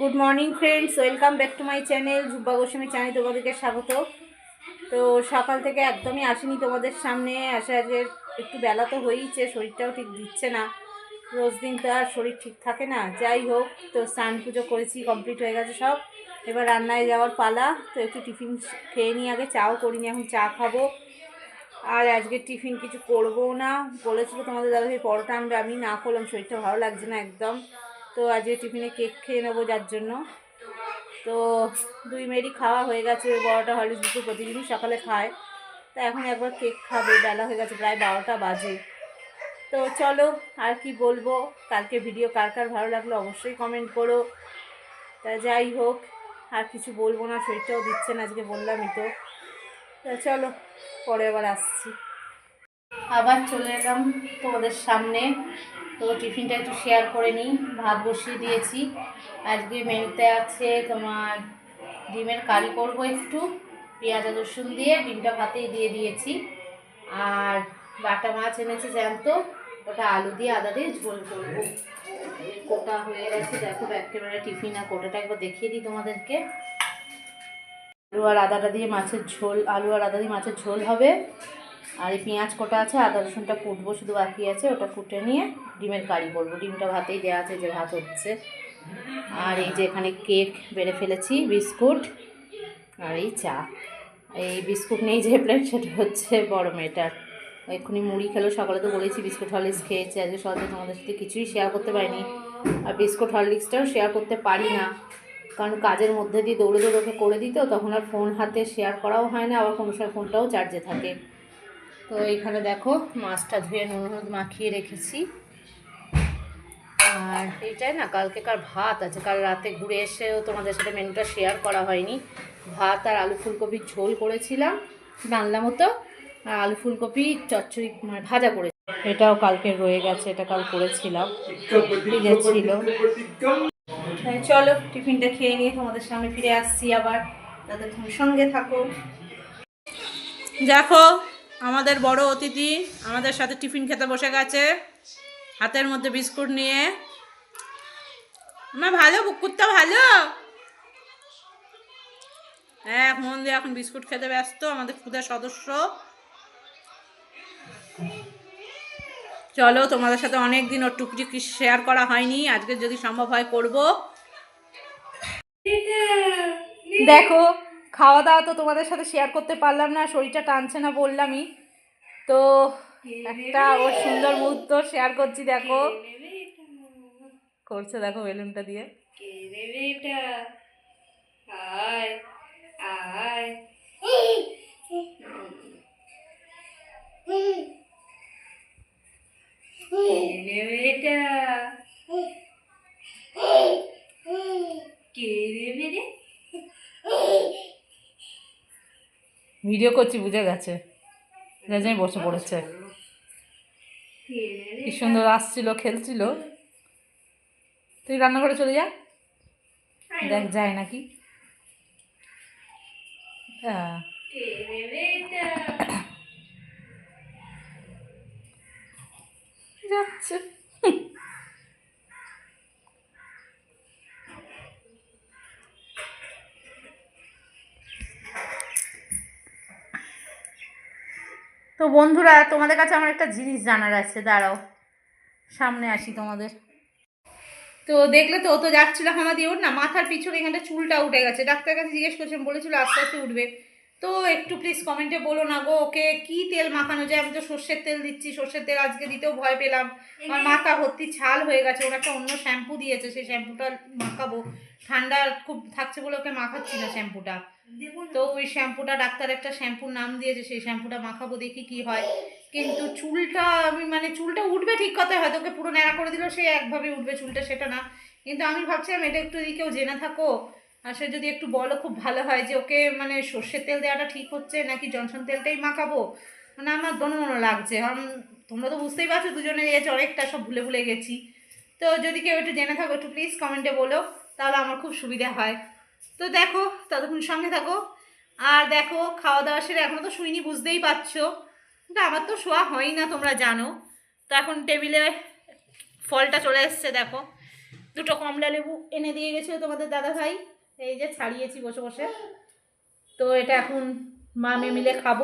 Good morning friends welcome back to my channel Jubba Goswami channel তোমাদেরকে স্বাগত। তো সকাল থেকে একদমই আসিনি তোমাদের সামনে। আসে আজকে একটু বেলা তো হয়েইছে, শরীরটাও ঠিক দিচ্ছে না। রোজ দিন তো আর শরীর ঠিক থাকে না। যাই হোক, তো স্নান পুজো করেছি কমপ্লিট হয়ে গেছে সব। এবার রান্নায় যাওয়ার পালা, তো একটু টিফিন খেয়ে নিই আগে, চাও করিনি, এখন চা খাব। আর আজকে টিফিন কিছু করব না। বলেছিল তোমাদের দাদা ভাই পরোটা আনবে। আমি না করলাম, শরীরটা ভালো লাগছে না একদম। তো আজকে টিফিনে কেক খেয়ে নেব যার জন্য। তো দুই মেয়েরই খাওয়া হয়ে গেছে বড়টা হলিস দুটো প্রতিদিনই সকালে খায়। তা এখন একবার কেক খাবে, বেলা হয়ে গেছে প্রায় বারোটা বাজে। তো চলো, আর কি বলব? কালকে ভিডিও কার কার ভালো লাগল অবশ্যই কমেন্ট করো। তা যাই হোক, আর কিছু বলব না, শরীরটাও দিচ্ছে না আজকে বললামই তো। তা চলো, পরে আবার আসছি। আবার চলে এলাম তোমাদের সামনে। তো টিফিনটা একটু শেয়ার করে নিই। ভাত বসিয়ে দিয়েছি। আজকে মেনুতে আছে তোমার ডিমের কারি করব একটু, পেঁয়াজ রসুন দিয়ে, ডিমটা ভাতেই দিয়ে দিয়েছি। আর বাটা মাছ এনেছে জ্যান্ত, ওটা আলু দিয়ে, আদা দিয়ে ঝোল করব। কোটা হয়ে গেছে, দেখো একেবারে টিফিন আর কোটাটা একবার দেখিয়ে দিই তোমাদেরকে। আলু আর আদাটা দিয়ে মাছের ঝোল, আলু আর আদা দিয়ে মাছের ঝোল হবে। আর এই পেঁয়াজ কোটা আছে, আদা রসুনটা কুটবো, শুধু বাকি আছে, ওটা কুটে নিয়ে ডিমের কারি করব। ডিমটা ভাতেই দেওয়া আছে যে ভাত হচ্ছে। আর এই যে এখানে কেক বেড়ে ফেলেছি, বিস্কুট আর এই চা। এই বিস্কুট নেই যে প্লেট, সেটা হচ্ছে বড় মেয়েটার। এক্ষুনি মুড়ি খেলো, সকালে তো বলেছি বিস্কুট হরলিক্স খেয়েছে, আজকে সকালে তোমাদের সাথে কিছুই শেয়ার করতে পারিনি। আর বিস্কুট হরলিক্সটাও শেয়ার করতে পারি না। কারণ কাজের মধ্যে দিয়ে দৌড়ে দৌড়ে করে দিত, তখন আর ফোন হাতে শেয়ার করাও হয় না, আবার কোনো সময় ফোনটাও চার্জে থাকে। তো এইখানে দেখো মাছটা ধুয়ে নুন হলুদ মাখিয়ে রেখেছি। আর এইটাই না কালকেকার ভাত আছে, কাল রাতে ঘুরে এসেও তোমাদের সাথে মেনুটা শেয়ার করা হয়নি। ভাত আর আলু ফুলকপির ঝোল করেছিলাম ডালনা মতো, আর আলু ফুলকপি চচ্চড়ি মানে ভাজা করে এটাও কালকে রয়ে গেছে, এটা কাল করেছিলাম ছিল। চলো, টিফিনটা খেয়ে নিয়ে তোমাদের সামনে ফিরে আসছি আবার। তাদের সঙ্গে থাকো। দেখো আমাদের বড় অতিথি, আমাদের সাথে টিফিন খেতে বসে গেছে। হাতের মধ্যে বিস্কুট নিয়ে। মা, ভালো? কুকুরটা ভালো? এক মন দিয়ে এখন বিস্কুট খেতে ব্যস্ত, আমাদের ক্ষুদার সদস্য। চলো, তোমাদের সাথে অনেক দিন ওর টুকটুকি শেয়ার করা হয়নি, আজকে যদি সম্ভব হয় করব। দেখো খাওয়া দাওয়া তো তোমাদের সাথে শেয়ার করতে পারলাম না, শরীরটা টানছে না বললামই। তো একটা ওর সুন্দর মুহূর্ত শেয়ার করছি, দেখো। করছে, দেখো বেলুনটা দিয়ে। আয় আয় কে রে বেটা কে রে মেরে ভিডিও করছি, বুঝে গেছে। জন্য বসে পড়েছে। কি সুন্দর আসছিল, খেলছিল। তুই রান্নাঘরে চলে যা। দেখ, যায় নাকি? হ্যাঁ। যাচ্ছে। তো বন্ধুরা তোমাদের কাছে আমার একটা জিনিস জানার আছে দাঁড়াও। সামনে আসি তোমাদের। তো দেখলে তো ও তো যাচ্ছিল হামা দিয়ে ওর না মাথার পিছনে এখানটা চুলটা উঠে গেছে। ডাক্তার কাছে জিজ্ঞেস করছিলাম বলেছিল আস্তে আস্তে উঠবে। তো একটু প্লিজ কমেন্টে বলো না গো ওকে কি তেল মাখানো যায়? আমি তো সর্ষের তেল দিচ্ছি সর্ষের তেল আজকে দিতেও ভয় পেলাম। আমার মাথা ভর্তি ছাল হয়ে গেছে ওর একটা অন্য শ্যাম্পু দিয়েছে সেই শ্যাম্পুটা মাখাবো। ঠান্ডা খুব থাকছে বলে ওকে মাখাচ্ছি না শ্যাম্পুটা তো ওই শ্যাম্পুটা, ডাক্তার একটা শ্যাম্পুর নাম দিয়েছে, সেই শ্যাম্পুটা মাখাবো, দেখি কি হয়। কিন্তু চুলটা, আমি মানে চুলটা উঠবে ঠিক কথা হয়তো ওকে পুরো ন্যাড়া করে দিলেও সে একভাবে উঠবে চুলটা, সেটা না। কিন্তু আমি ভাবছিলাম, এটা একটু যদি কেউ জেনে থাকো, আর সে যদি একটু বলো, খুব ভালো হয় যে ওকে মানে সর্ষের তেল দেওয়াটা ঠিক হচ্ছে, নাকি জনসন তেলটাই মাখাবো? মানে আমার দোনো মনো লাগছে। কারণ তোমরা তো বুঝতেই পারছ দুজনে এসে অনেকটা, সব ভুলে ভুলে গেছি। তো যদি কেউ একটু জেনে থাকো, একটু প্লিজ কমেন্টে বলো, তাহলে আমার খুব সুবিধা হয়। তো দেখো, ততক্ষণ সঙ্গে থাকো। আর দেখো, খাওয়া দাওয়া সেরে এখনও তো শুইনি, বুঝতেই পারছ। কিন্তু আমার তো শোয়া হয় না, তোমরা জানো। তো এখন টেবিলে ফলটা চলে এসছে, দেখো। দুটো কমলা লেবু এনে দিয়ে গেছিল তোমাদের দাদা ভাই এই যে ছাড়িয়েছি বসে বসে। তো এটা এখন মা মেয়ে মিলে খাব।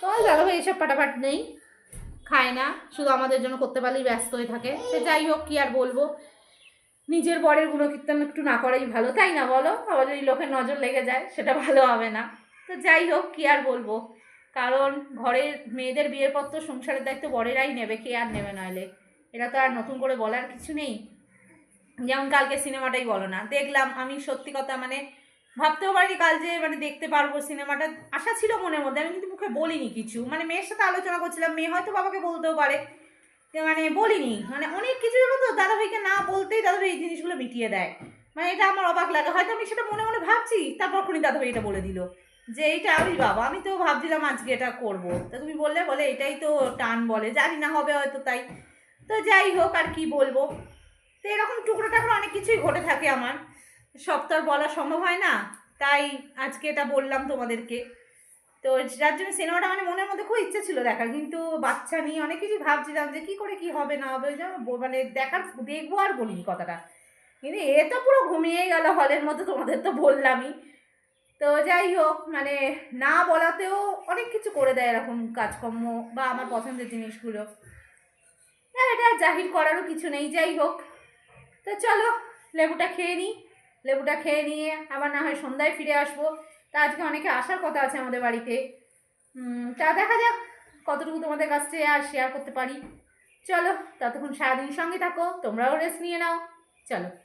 তো দাদা ভাই এসব ফাটাফাট নেই, খায় না। শুধু আমাদের জন্য করতে পারলেই ব্যস্ত হয়ে থাকে। সে যাই হোক, কি আর বলব। নিজের বরের গুণকীর্তন একটু না করাই ভালো, তাই না বলো? আবার যদি লোকের নজর লেগে যায়, সেটা ভালো হবে না। তো যাই হোক, কি আর বলব? কারণ ঘরের মেয়েদের বিয়ের পর তো সংসারের দায়িত্ব বরেরাই নেবে, কে আর নেবে নইলে? এটা তো আর নতুন করে বলার কিছু নেই। যেমন কালকে সিনেমাটাই বলো না। দেখলাম, আমি সত্যি কথা মানে ভাবতেও পারিনি কাল যে মানে দেখতে পারব সিনেমাটা। আশা ছিল মনের মধ্যে, আমি কিন্তু মুখে বলিনি কিছু। মানে মেয়ের সাথে আলোচনা করছিলাম, মেয়ে হয়তো বাবাকে বলতেও পারে। মানে বলিনি। মানে অনেক কিছু হলো তো, দাদাভাইকে না বলতেই দাদাভাই এই জিনিসগুলো মিটিয়ে দেয়। মানে এটা আমার অবাক লাগে। হয়তো আমি সেটা মনে মনে ভাবছি, তারপর খুনি দাদাভাই এটা বলে দিল। যে এইটা আমি বাবা, আমি তো ভাবছিলাম আজকে এটা করব। তা তুমি বললে, বলে এটাই তো টান বলে। জানি না হবে হয়তো তাই। তো যাই হোক, আর কি বলব? তো এরকম টুকরো টাকরো অনেক কিছুই ঘটে থাকে আমার। সব তো আর বলা সম্ভব হয় না। তাই আজকে এটা বললাম তোমাদেরকে। তো যার জন্য সিনেমাটা মানে মনের মধ্যে খুব ইচ্ছে ছিল দেখার, কিন্তু বাচ্চা নিয়ে অনেক কিছু ভাবছিলাম যে কি করে কি হবে না হবে মানে দেখার, দেখব আর বলিনি কথাটা। কিন্তু এ তো পুরো ঘুমিয়ে গেল হলের মধ্যে তোমাদের তো বললামই। তো যাই হোক মানে না বলাতেও অনেক কিছু করে দেয় এরকম কাজকর্ম বা আমার পছন্দের জিনিসগুলো। হ্যাঁ এটা জাহির করারও কিছু নেই, যাই হোক। তো চলো, লেবুটা খেয়ে নিই লেবুটা খেয়ে নিয়ে আবার না হয় সন্ধ্যায় ফিরে আসব। তা আজকে অনেকে আসার কথা আছে আমাদের বাড়িতে। তা দেখা যাক কতটুকু তোমাদের কাছে আর শেয়ার করতে পারি। চলো, ততক্ষণ সারাদিন সঙ্গে থাকো, তোমরাও রেস্ট নিয়ে নাও। চলো।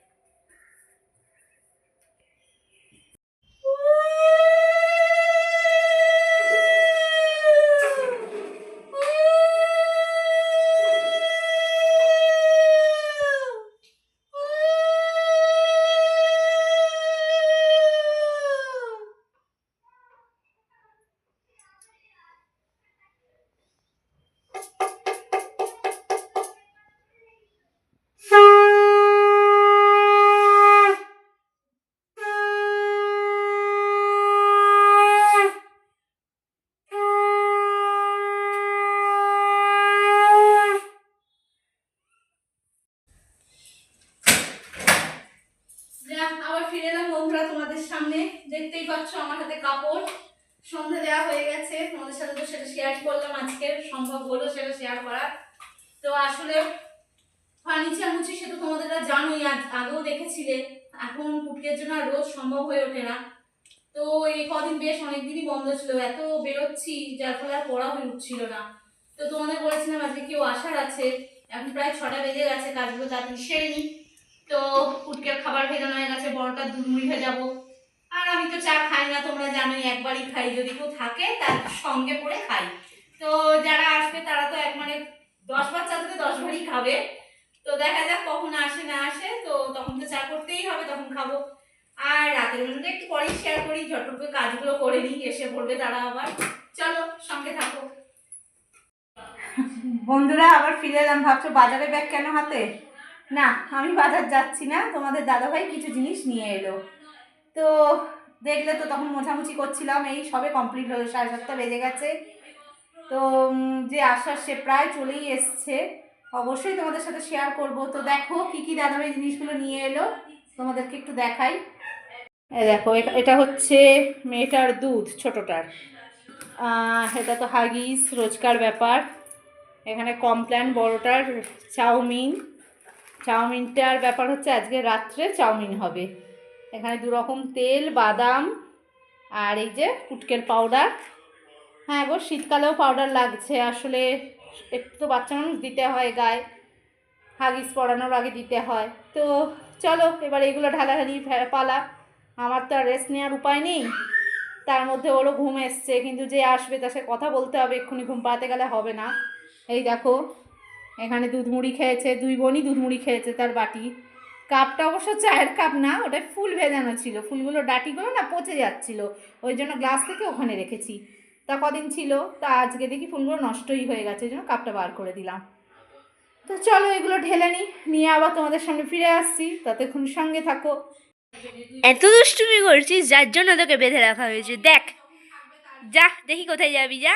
তোমাদের সামনে দেখতেই পাচ্ছ আমার হাতে কাপড়। সন্ধে দেওয়া হয়ে গেছে। তোমাদের সাথে তো সেটা শেয়ার করলাম আজকে সম্ভব হলো সেটা শেয়ার করার। তো আসলে ফার্নিচার মুছি সে তো তোমাদের জানোই, আজ আগেও দেখেছিলে। এখন পুটকের জন্য আর রোজ সম্ভব হয়ে ওঠে না। তো এই কদিন বেশ অনেকদিনই বন্ধ ছিল, এত বেরোচ্ছি, যার ফলে আর পড়া হয়ে উঠছিল না। তো তোমাদের বলেছিলাম আজকে কেউ আসার আছে। এখন প্রায় ছটা বেজে গেছে, কাজগুলো তাড়াতাড়ি সেরে তো পুটকের খাবার ভেজানো হয়ে গেছে, বড়টা দুধ মুড়ি ভেজাবো। আর আমি তো চা খাই না, তোমরা জানোই একবারই খাই, যদি কেউ থাকে তার সঙ্গে পড়ে খাই। তো যারা আসবে তারা তো এক মানে দশ বার চা থেকে দশ বারই খাবে। তো দেখা যাক কখন আসে না আসে, তো তখন তো চা করতেই হবে, তখন খাব। আর রাতের বেলাটা একটু পরেই শেয়ার করি, ঝটপট কাজগুলো করে নিই, এসে পড়বে তারা আবার। চলো, সঙ্গে থাকো। বন্ধুরা, আবার ফিরে এলাম। ভাবছ বাজারে ব্যাগ কেন হাতে? না, আমি বাজার যাচ্ছি না। তোমাদের দাদাভাই কিছু জিনিস নিয়ে এলো। তো দেখলে তো তখন মোছামুছি করছিলাম, এই সবে কমপ্লিট হলো, সাড়ে সাতটা বেজে গেছে। তো যে আসার সে প্রায় চলেই এসছে। অবশ্যই তোমাদের সাথে শেয়ার করব। তো দেখো কি কি দাদাভাই জিনিসগুলো নিয়ে এলো, তোমাদেরকে একটু দেখাই। দেখো এটা হচ্ছে মেয়েটার দুধ, ছোটোটার। এটা তো হাগিস, রোজকার ব্যাপার। এখানে কমপ্ল্যান বড়টার চাউমিন। চাউমিনটার ব্যাপার হচ্ছে আজকে রাত্রে চাউমিন হবে। এখানে দু রকম তেল, বাদাম আর এই যে কুটকের পাউডার হ্যাঁ গো, শীতকালেও পাউডার লাগছে। আসলে একটু তো বাচ্চা মানুষ দিতে হয় গায়ে। হাগিস পরানোর আগে দিতে হয়। তো চলো, এবার এগুলো ঢালাঢালি পালা। আমার তো আর রেস্ট নেওয়ার উপায় নেই। তার মধ্যে ওরও ঘুম এসছে, কিন্তু যে আসবে তার সাথে কথা বলতে হবে, এক্ষুনি ঘুম পাড়াতে গেলে হবে না। এই দেখো, এখানে দুধ মুড়ি খেয়েছে, দুই বোনই দুধ মুড়ি খেয়েছে তার বাটি। কাপটা অবশ্য চায়ের কাপ না ওটা ফুল ভেজানো ছিল। ফুলগুলো ডাটিগুলো না পচে যাচ্ছিল, ওই জন্য গ্লাস থেকে ওখানে রেখেছি। তা কদিন ছিল? তা আজকে দেখি ফুলগুলো নষ্টই হয়ে গেছে, ওই জন্য কাপটা বার করে দিলাম। তো চলো এগুলো ঢেলে নিই নিয়ে আবার তোমাদের সামনে ফিরে আসছি। ততক্ষণ সঙ্গে থাকো। এত দুষ্টুমি করছিস, যার জন্য তোকে বেঁধে রাখা হয়েছে। দেখ, যা, দেখি কোথায় যাবি যা যা।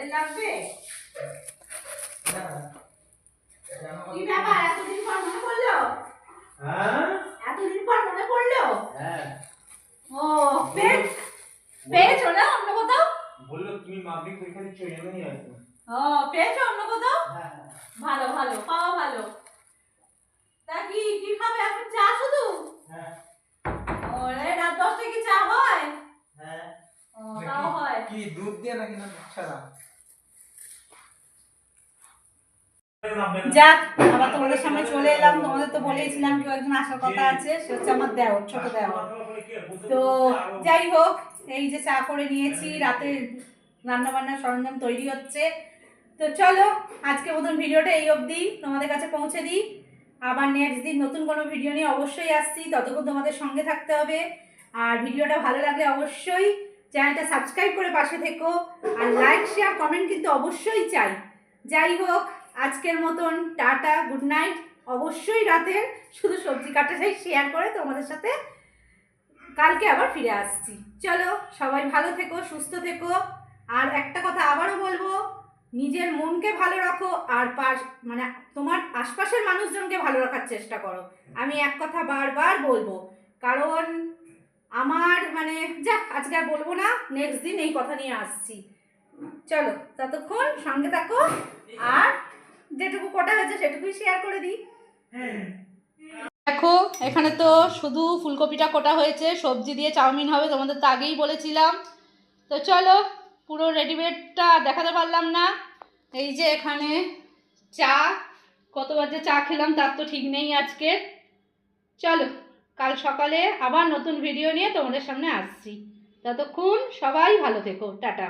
ঘরের লাগবে। কি ব্যাপার? এতদিন পর মনে পড়ল? হ্যাঁ? এতদিন পর মনে পড়ল? হ্যাঁ। ও পেট পেয়েছ না অন্য কোথাও? বলল তুমি মাফিক ওইখানে চলে নিয়ে আসবে ও পেয়েছ অন্য কোথাও? হ্যাঁ। ভালো ভালো পাওয়া ভালো। তা কি কি খাবে? এখন চা শুধু? হ্যাঁ। ও এই রাত দশটায় কি চা হয়? হ্যাঁ। ও তাও হয়। কি দুধ দিয়ে নাকি না ছাড়া যাক আবার তোমাদের সামনে চলে এলাম। তোমাদের তো বলেইছিলাম কেউ একজন আসার কথা আছে সে হচ্ছে আমার দেওর ছোট দেওর। তো যাই হোক এই যে চা করে নিয়েছি রাতে রান্না বান্নার সরঞ্জাম তৈরি হচ্ছে। তো চলো আজকে মতন ভিডিওটা এই অবধি। তোমাদের কাছে পৌঁছে দিই। আবার নেক্সট দিন নতুন কোনো ভিডিও নিয়ে অবশ্যই আসছি। ততক্ষণ তোমাদের সঙ্গে থাকতে হবে। আর ভিডিওটা ভালো লাগলে অবশ্যই চ্যানেলটা সাবস্ক্রাইব করে পাশে থেকো। আর লাইক শেয়ার কমেন্ট কিন্তু অবশ্যই চাই। যাই হোক আজকের মতন টাটা গুড নাইট অবশ্যই রাতের শুধু সবজি কাটাটাই শেয়ার করে তোমাদের সাথে কালকে আবার ফিরে আসছি। চলো, সবাই ভালো থেকো, সুস্থ থেকো। আর একটা কথা আবারও বলব, নিজের মনকে ভালো রাখো আর পাশ মানে তোমার আশপাশের মানুষজনকে ভালো রাখার চেষ্টা করো। আমি এক কথা বারবার বলব, কারণ আমার মানে যাক আজকে আর বলব না নেক্সট দিন এই কথা নিয়ে আসছি। চলো, ততক্ষণ সঙ্গে থাকো আর যেটুকু কটা হয়েছে সেটুকুই শেয়ার করে দিই। দেখো এখানে তো শুধু ফুলকপিটা কোটা হয়েছে সবজি দিয়ে চাউমিন হবে তোমাদের তো আগেই বলেছিলাম। তো চলো পুরো রেডিমেডটা দেখাতে পারলাম না। এই যে এখানে চা কতবার যে চা খেলাম তার তো ঠিক নেই আজকে। চলো কাল সকালে আবার নতুন ভিডিও নিয়ে তোমাদের সামনে আসছি। ততক্ষণ সবাই ভালো থেকো টাটা।